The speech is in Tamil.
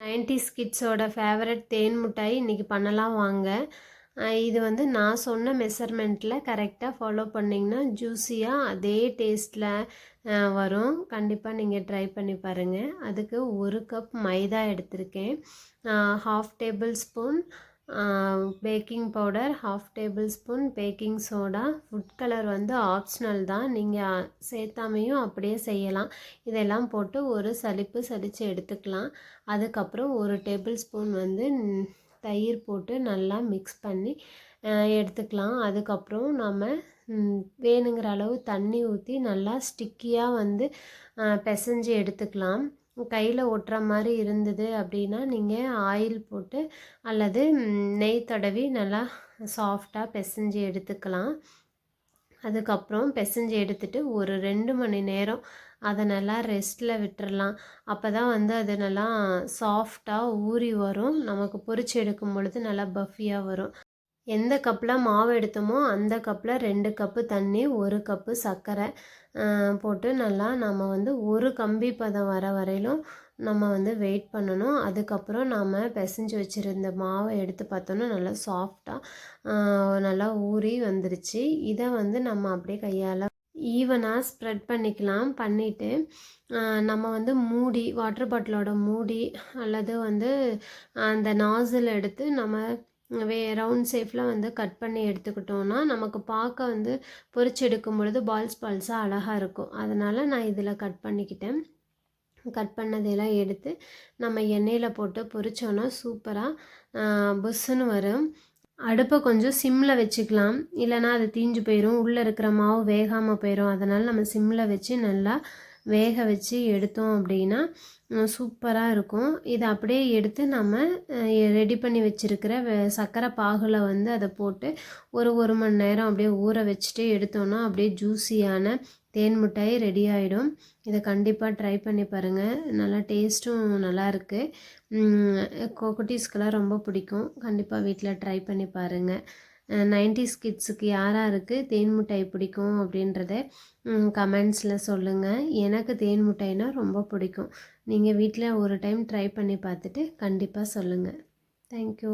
நைன்டிஸ் கிட்ஸோட ஃபேவரட் தேன் மிட்டாய் இன்றைக்கி பண்ணலாம் வாங்க. இது வந்து நான் சொன்ன மெஷர்மெண்ட்டில் கரெக்டாக ஃபாலோ பண்ணிங்கன்னா ஜூஸியாக அதே டேஸ்ட்டில் வரும். கண்டிப்பாக நீங்கள் ட்ரை பண்ணி பாருங்கள் அதுக்கு ஒரு கப் மைதா எடுத்திருக்கேன். Half tablespoon baking powder half tablespoon baking soda food colour வந்து ஆப்ஷனல் தான். நீங்கள் சேர்த்தாமையும் அப்படியே செய்யலாம். இதெல்லாம் போட்டு ஒரு சலிப்பு சலித்து எடுத்துக்கலாம். அதுக்கப்புறம் ஒரு டேபிள் ஸ்பூன் வந்து தயிர் போட்டு நல்லா மிக்ஸ் பண்ணி எடுத்துக்கலாம். அதுக்கப்புறம் நம்ம வேணுங்கிற அளவு தண்ணி ஊற்றி நல்லா ஸ்டிக்கியாக வந்து பிசைஞ்சு எடுத்துக்கலாம். கையில் ஒட்டுற மாதிரி இருந்தது அப்படின்னா நீங்கள் ஆயில் போட்டு அல்லது நெய் தடவி நல்லா சாஃப்டாக பிசைஞ்சு எடுத்துக்கலாம். அதுக்கப்புறம் பிசைஞ்சு எடுத்துட்டு ஒரு ரெண்டு மணி நேரம் அதை நல்லா ரெஸ்ட்டில் விட்டுறலாம். அப்போ தான் வந்து அது நல்லா சாஃப்டாக ஊறி வரும். நமக்கு பொரிச்சு எடுக்கும் பொழுது நல்லா பஃபியாக வரும். எந்த கப்பில் மாவு எடுத்தோமோ அந்த கப்பில் ரெண்டு கப்பு தண்ணி ஒரு கப்பு சர்க்கரை போட்டு நல்லா நம்ம வந்து ஒரு கம்பி பதம் வர வரையிலும் நம்ம வந்து வெயிட் பண்ணணும். அதுக்கப்புறம் நாம் பிசைஞ்சு வச்சுருந்த மாவை எடுத்து பார்த்தோன்னா நல்லா சாஃப்டாக நல்லா ஊறி வந்துருச்சு. இதை வந்து நம்ம அப்படியே கையால் ஈவனாக ஸ்ப்ரெட் பண்ணிக்கலாம். பண்ணிவிட்டு நம்ம வந்து மூடி வாட்டர் பாட்டிலோட மூடி அல்லது வந்து அந்த நாசில் எடுத்து நம்ம வே ரவுண்ட் ஷேப்பில் வந்து கட் பண்ணி எடுத்துக்கிட்டோன்னா நமக்கு பார்க்க வந்து பொரிச்சு எடுக்கும் பொழுது பால்ஸ் பால்ஸாக அழகாக இருக்கும். அதனால் நான் இதில் கட் பண்ணிக்கிட்டேன். கட் பண்ணதெல்லாம் எடுத்து நம்ம எண்ணெயில் போட்டு பொறிச்சோன்னா சூப்பராக புஸ்ஸுன்னு வரும். அடுப்பை கொஞ்சம் சிம்மில் வச்சுக்கலாம். இல்லைன்னா அது தீஞ்சு போயிடும் உள்ளே இருக்கிற மாவு வேகாமல் போயிடும் அதனால் நம்ம சிம்மில் வச்சு நல்லா வேக வச்சு எடுத்தோம் அப்படின்னா சூப்பராக இருக்கும். இதை அப்படியே எடுத்து நம்ம ரெடி பண்ணி வச்சுருக்கிற வெ- சர்க்கரை பாகில் வந்து அதை போட்டு ஒரு ஒரு மணி நேரம் அப்படியே ஊற வச்சுட்டு எடுத்தோன்னா அப்படியே ஜூஸியான தேன் மிட்டாய் ரெடி ஆகிடும் இதை கண்டிப்பாக ட்ரை பண்ணி பாருங்கள் நல்லா டேஸ்ட்டும் நல்லாயிருக்கு இருக்குது குட்டீஸ்க்கெல்லாம் ரொம்ப பிடிக்கும். கண்டிப்பாக வீட்டில் ட்ரை பண்ணி பாருங்கள் நைன்டிஸ் கிட்ஸுக்கு யார் யாருக்கு தேன் மிட்டாய் பிடிக்கும் அப்படின்றத கமெண்ட்ஸில் சொல்லுங்கள் எனக்கு தேன் மிட்டாய்னா ரொம்ப பிடிக்கும். நீங்கள் வீட்டில் ஒரு டைம் ட்ரை பண்ணி பார்த்துட்டு கண்டிப்பாக சொல்லுங்கள் தேங்க்யூ.